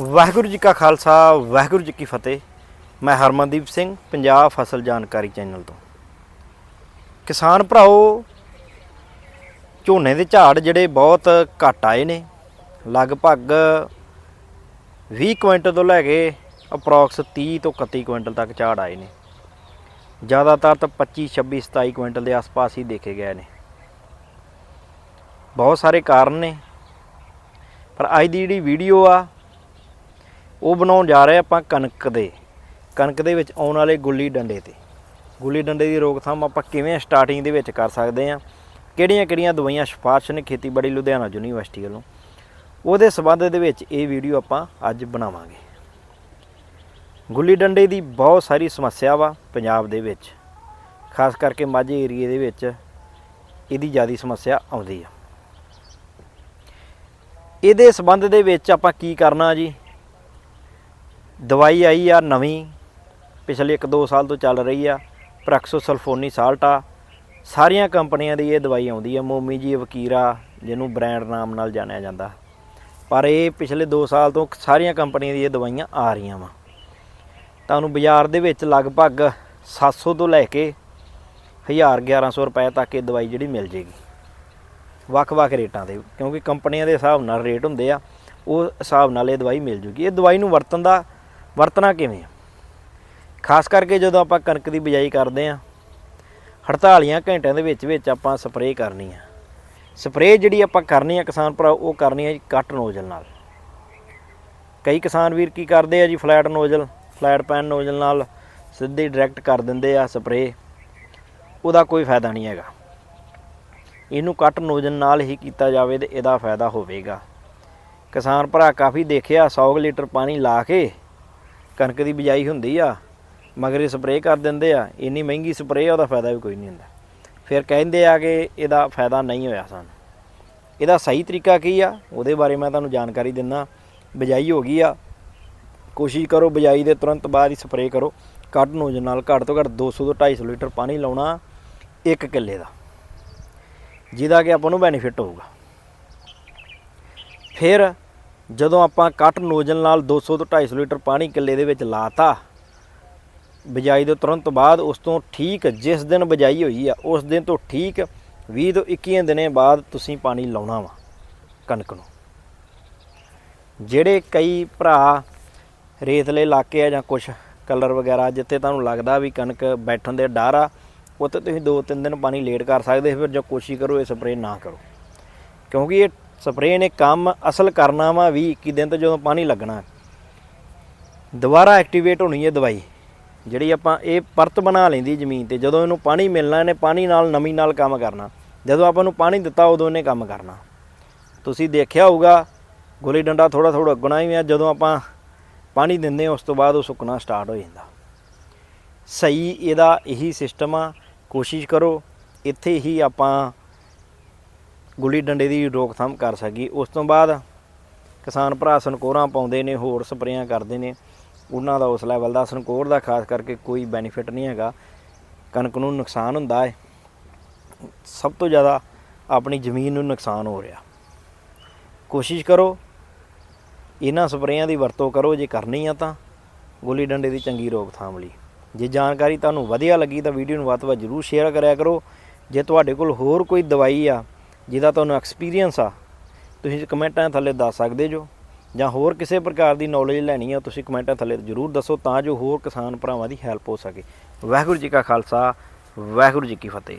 ਵਾਹਿਗੁਰੂ ਜੀ ਕਾ ਖਾਲਸਾ, ਵਾਹਿਗੁਰੂ ਜੀ ਕੀ ਫਤਿਹ। ਮੈਂ ਹਰਮਨਦੀਪ ਸਿੰਘ, ਪੰਜਾਬ ਫਸਲ ਜਾਣਕਾਰੀ ਚੈਨਲ ਤੋਂ। ਕਿਸਾਨ ਭਰਾਓ, ਝੋਨੇ ਦੇ ਝਾੜ ਜਿਹੜੇ ਬਹੁਤ ਘੱਟ ਆਏ ਨੇ। ਲਗਭਗ 20 ਕੁਇੰਟਲ ਤੋਂ ਲੈ ਕੇ ਅਪਰੋਕਸ 30 ਤੋਂ 31 ਕੁਇੰਟਲ ਤੱਕ ਝਾੜ ਆਏ ਨੇ। ਜ਼ਿਆਦਾਤਰ ਤਾਂ 25 26 27 ਕੁਇੰਟਲ ਦੇ ਆਸ-ਪਾਸ ਹੀ ਦੇਖੇ ਗਏ ਨੇ। ਬਹੁਤ ਸਾਰੇ ਕਾਰਨ ਨੇ। ਪਰ ਅੱਜ ਦੀ ਜਿਹੜੀ ਵੀਡੀਓ ਆ ਉਹ ਬਣਾਉਣ ਜਾ ਰਹੇ ਆਪਾਂ ਕਣਕ ਦੇ। ਕਣਕ ਦੇ ਵਿੱਚ ਆਉਣ ਵਾਲੇ ਗੁੱਲੀ ਡੰਡੇ ਤੇ। ਗੁੱਲੀ ਡੰਡੇ ਦੀ ਰੋਕਥਾਮ ਆਪਾਂ ਕਿਵੇਂ ਸਟਾਰਟਿੰਗ ਦੇ ਵਿੱਚ ਕਰ ਸਕਦੇ ਆ ਕਿਹੜੀਆਂ-ਕਿਹੜੀਆਂ ਦਵਾਈਆਂ ਸਿਫਾਰਸ਼ ਨੇ ਖੇਤੀਬਾੜੀ ਲੁਧਿਆਣਾ ਯੂਨੀਵਰਸਿਟੀ ਵੱਲੋਂ? ਉਹਦੇ ਸਬੰਧ ਦੇ ਵਿੱਚ ਇਹ ਵੀਡੀਓ ਆਪਾਂ ਅੱਜ ਬਣਾਵਾਂਗੇ। ਗੁੱਲੀ ਡੰਡੇ ਦੀ ਬਹੁਤ ਸਾਰੀ ਸਮੱਸਿਆ ਵਾ ਪੰਜਾਬ ਦੇ ਵਿੱਚ। ਖਾਸ ਕਰਕੇ ਮਾਝੇ ਏਰੀਏ ਦੇ ਵਿੱਚ ਇਹਦੀ ਜ਼ਿਆਦਾ ਸਮੱਸਿਆ ਆਉਂਦੀ ਆ। ਇਹਦੇ ਸਬੰਧ ਦੇ ਵਿੱਚ ਆਪਾਂ ਕੀ ਕਰਨਾ ਜੀ? ਦਵਾਈ ਆਈ ਆ ਨਵੀਂ, ਪਿਛਲੇ 1-2 ਸਾਲ ਤੋਂ ਚੱਲ ਰਹੀ ਆ, ਪ੍ਰੈਕਸੋਸਲਫੋਨੀ ਸਾਲਟ। ਆ ਸਾਰੀਆਂ ਕੰਪਨੀਆਂ ਦੀ ਇਹ ਦਵਾਈ ਆਉਂਦੀ ਆ, ਮੋਮੀ ਜੀ, ਵਕੀਰਾ, ਜਿਹਨੂੰ ਬ੍ਰਾਂਡ ਨਾਮ ਨਾਲ ਜਾਣਿਆ ਜਾਂਦਾ। ਪਰ ਇਹ ਪਿਛਲੇ 2 ਸਾਲ ਤੋਂ ਸਾਰੀਆਂ ਕੰਪਨੀਆਂ ਦੀ ਇਹ ਦਵਾਈਆਂ ਆ ਰਹੀਆਂ ਵਾ। ਤੁਹਾਨੂੰ ਬਾਜ਼ਾਰ ਦੇ ਵਿੱਚ ਲਗਭਗ 700 ਤੋਂ ਲੈ ਕੇ 1000 1100 ਰੁਪਏ ਤੱਕ ਇਹ ਦਵਾਈ ਜਿਹੜੀ ਮਿਲ ਜੇਗੀ। ਵੱਖ-ਵੱਖ ਰੇਟਾਂ ਦੇ ਕਿਉਂਕਿ ਕੰਪਨੀਆਂ ਦੇ ਹਿਸਾਬ ਨਾਲ ਰੇਟ ਹੁੰਦੇ ਆ, ਉਹ ਹਿਸਾਬ ਨਾਲ ਇਹ ਦਵਾਈ ਮਿਲ ਜੂਗੀ। ਇਹ ਦਵਾਈ ਨੂੰ ਵਰਤਣ ਦਾ ਵਰਤਣਾ ਕਿਵੇਂ ਆ? ਖਾਸ ਕਰਕੇ ਜਦੋਂ ਆਪਾਂ ਕਣਕ ਦੀ ਬਿਜਾਈ ਕਰਦੇ ਆ 48 ਘੰਟਿਆਂ ਦੇ ਵਿੱਚ ਵਿੱਚ ਆਪਾਂ ਸਪਰੇਅ ਕਰਨੀ ਆ। ਸਪਰੇਅ ਜਿਹੜੀ ਆਪਾਂ ਕਰਨੀ ਆ ਕਿਸਾਨ ਭਰਾ, ਉਹ ਕਰਨੀ ਆ ਜੀ ਕੱਟ ਨੋਜ਼ਲ ਨਾਲ। ਕਈ ਕਿਸਾਨ ਵੀਰ ਕੀ ਕਰਦੇ ਆ ਜੀ, flat nozzle, flat pan nozzle ਨਾਲ ਸਿੱਧੀ ਡਾਇਰੈਕਟ ਕਰ ਦਿੰਦੇ ਆ ਸਪਰੇਅ, ਉਹਦਾ ਕੋਈ ਫਾਇਦਾ ਨਹੀਂ ਹੈਗਾ। ਇਹਨੂੰ ਕੱਟ ਨੋਜ਼ਲ ਨਾਲ ਹੀ ਕੀਤਾ ਜਾਵੇ ਤੇ ਇਹਦਾ ਫਾਇਦਾ ਹੋਵੇਗਾ। ਕਿਸਾਨ ਭਰਾ ਕਾਫੀ ਦੇਖਿਆ 100 ਲੀਟਰ ਪਾਣੀ ਲਾ ਕੇ ਕਣਕ ਦੀ ਬਿਜਾਈ ਹੁੰਦੀ ਆ, ਮਗਰ ਇਹ ਸਪਰੇਅ ਕਰ ਦਿੰਦੇ ਆ, ਇੰਨੀ ਮਹਿੰਗੀ ਸਪਰੇਅ ਉਹਦਾ ਫਾਇਦਾ ਵੀ ਕੋਈ ਨਹੀਂ ਹੁੰਦਾ। ਫਿਰ ਕਹਿੰਦੇ ਆ ਕਿ ਇਹਦਾ ਫਾਇਦਾ ਨਹੀਂ ਹੋਇਆ ਸਾਨੂੰ। ਇਹਦਾ ਸਹੀ ਤਰੀਕਾ ਕੀ ਆ? ਉਹਦੇ ਬਾਰੇ ਮੈਂ ਤੁਹਾਨੂੰ ਜਾਣਕਾਰੀ ਦਿੰਦਾ। ਬਿਜਾਈ ਹੋ ਗਈ ਆ। ਕੋਸ਼ਿਸ਼ ਕਰੋ ਬਿਜਾਈ ਦੇ ਤੁਰੰਤ ਬਾਅਦ ਹੀ ਸਪਰੇਅ ਕਰੋ। ਕੱਟ ਨੋਜ ਨਾਲ ਘੱਟ ਤੋਂ ਘੱਟ 200 ਤੋਂ 250 ਲੀਟਰ ਪਾਣੀ ਲਾਉਣਾ ਇੱਕ ਕਿੱਲੇ ਦਾ। ਜਿਹਦਾ ਕਿ ਆਪਾਂ ਨੂੰ ਬੈਨੀਫਿਟ ਹੋਊਗਾ। ਫਿਰ ਜਦੋਂ ਆਪਾਂ ਕੱਟ ਨੋਜ਼ਲ ਨਾਲ 200 ਤੋਂ 250 ਲੀਟਰ ਪਾਣੀ ਕਿੱਲੇ ਦੇ ਵਿੱਚ ਲਾਤਾ, ਬਿਜਾਈ ਦੇ ਤੁਰੰਤ ਬਾਅਦ ਉਸ ਤੋਂ ਠੀਕ ਜਿਸ ਦਿਨ ਬਿਜਾਈ ਹੋਈ ਆ, ਉਸ ਦਿਨ ਤੋਂ ਠੀਕ 20 ਤੋਂ 21 ਦਿਨੇ ਬਾਅਦ ਤੁਸੀਂ ਪਾਣੀ ਲਾਉਣਾ ਵਾ ਕਣਕ ਨੂੰ। ਜਿਹੜੇ ਕਈ ਭਰਾ ਰੇਤਲੇ ਇਲਾਕੇ ਆ ਜਾਂ ਕੁਛ ਕਲਰ ਵਗੈਰਾ, ਜਿੱਥੇ ਤੁਹਾਨੂੰ ਲੱਗਦਾ ਵੀ ਕਣਕ ਬੈਠਣ ਦੇ ਡਰ ਆ, ਉੱਥੇ ਤੁਸੀਂ 2-3 ਦਿਨ ਪਾਣੀ ਲੇਟ ਕਰ ਸਕਦੇ, ਫਿਰ ਜਾਂ ਕੋਸ਼ਿਸ਼ ਕਰੋ ਇਹ ਸਪਰੇਅ ਨਾ ਕਰੋ। ਕਿਉਂਕਿ ਇਹ ਸਪਰੇਅ ਨੇ ਕੰਮ ਅਸਲ ਕਰਨਾ ਵਾ 20 21 ਦਿਨ ਤੇ ਜਦੋਂ ਪਾਣੀ ਲੱਗਣਾ। ਦੁਬਾਰਾ ਐਕਟੀਵੇਟ ਹੋਣੀ ਹੈ ਦਵਾਈ, ਜਿਹੜੀ ਆਪਾਂ ਇਹ ਪਰਤ ਬਣਾ ਲੈਂਦੀ ਜ਼ਮੀਨ ਤੇ। ਜਦੋਂ ਇਹਨੂੰ ਪਾਣੀ ਮਿਲਣਾ, ਇਹਨੇ ਪਾਣੀ ਨਾਲ, ਨਮੀ ਨਾਲ ਕੰਮ ਕਰਨਾ। ਜਦੋਂ ਆਪਾਂ ਨੂੰ ਪਾਣੀ ਦਿੱਤਾ, ਉਦੋਂ ਇਹਨੇ ਕੰਮ ਕਰਨਾ। ਤੁਸੀਂ ਦੇਖਿਆ ਹੋਊਗਾ, ਗੁੱਲੀ ਡੰਡਾ ਥੋੜਾ ਥੋੜਾ ਉੱਗਣਾ ਹੀ ਆ। ਜਦੋਂ ਆਪਾਂ ਪਾਣੀ ਦਿੰਦੇ ਉਸ ਤੋਂ ਬਾਅਦ ਉਹ ਸੁੱਕਣਾ ਸਟਾਰਟ ਹੋ ਜਾਂਦਾ। ਸਹੀ ਇਹਦਾ ਇਹੀ ਸਿਸਟਮ ਆ। ਕੋਸ਼ਿਸ਼ ਕਰੋ, ਇੱਥੇ ਹੀ ਆਪਾਂ ਗੁੱਲੀ ਡੰਡੇ ਦੀ ਰੋਕਥਾਮ ਕਰ ਸਕੀ। ਉਸ ਤੋਂ ਬਾਅਦ ਕਿਸਾਨ ਭਰਾ ਸਨਕੋਰਾਂ ਪਾਉਂਦੇ ਨੇ, ਹੋਰ ਸਪਰੇਆਂ ਕਰਦੇ ਨੇ। ਉਹਨਾਂ ਦਾ ਉਸ ਲੈਵਲ ਦਾ ਸਨਕੋਰ ਦਾ ਖਾਸ ਕਰਕੇ ਕੋਈ ਬੈਨੀਫਿਟ ਨਹੀਂ ਹੈਗਾ। ਕਣਕ ਨੂੰ ਨੁਕਸਾਨ ਹੁੰਦਾ ਹੈ। ਸਭ ਤੋਂ ਜ਼ਿਆਦਾ ਆਪਣੀ ਜ਼ਮੀਨ ਨੂੰ ਨੁਕਸਾਨ ਹੋ ਰਿਹਾ। ਕੋਸ਼ਿਸ਼ ਕਰੋ, ਇਹਨਾਂ ਸਪਰੇਆਂ ਦੀ ਵਰਤੋਂ ਕਰੋ, ਜੇ ਕਰਨੀ ਆ ਤਾਂ ਗੁੱਲੀ ਡੰਡੇ ਦੀ ਚੰਗੀ ਰੋਕਥਾਮ ਲਈ। ਜੇ ਜਾਣਕਾਰੀ ਤੁਹਾਨੂੰ ਵਧੀਆ ਲੱਗੀ ਤਾਂ ਵੀਡੀਓ ਨੂੰ ਵੱਧ ਤੋਂ ਵੱਧ ਜ਼ਰੂਰ ਸ਼ੇਅਰ ਕਰਿਆ ਕਰੋ। ਜੇ ਤੁਹਾਡੇ ਕੋਲ ਹੋਰ ਕੋਈ ਦਵਾਈ ਆ ਜਿਹਦਾ ਤੁਹਾਨੂੰ ਐਕਸਪੀਰੀਅੰਸ ਆ, ਤੁਸੀਂ ਕਮੈਂਟਾਂ ਥੱਲੇ ਦੱਸ ਸਕਦੇ ਜੋ, ਜਾਂ ਹੋਰ ਕਿਸੇ ਪ੍ਰਕਾਰ ਦੀ ਨੌਲੇਜ ਲੈਣੀ ਆ, ਤੁਸੀਂ ਕਮੈਂਟਾਂ ਥੱਲੇ ਜ਼ਰੂਰ ਦੱਸੋ ਤਾਂ ਜੋ ਹੋਰ ਕਿਸਾਨ ਭਰਾਵਾਂ ਦੀ ਹੈਲਪ ਹੋ ਸਕੇ। ਵਾਹਿਗੁਰੂ ਜੀ ਕਾ ਖਾਲਸਾ, ਵਾਹਿਗੁਰੂ ਜੀ ਕੀ ਫਤਿਹ।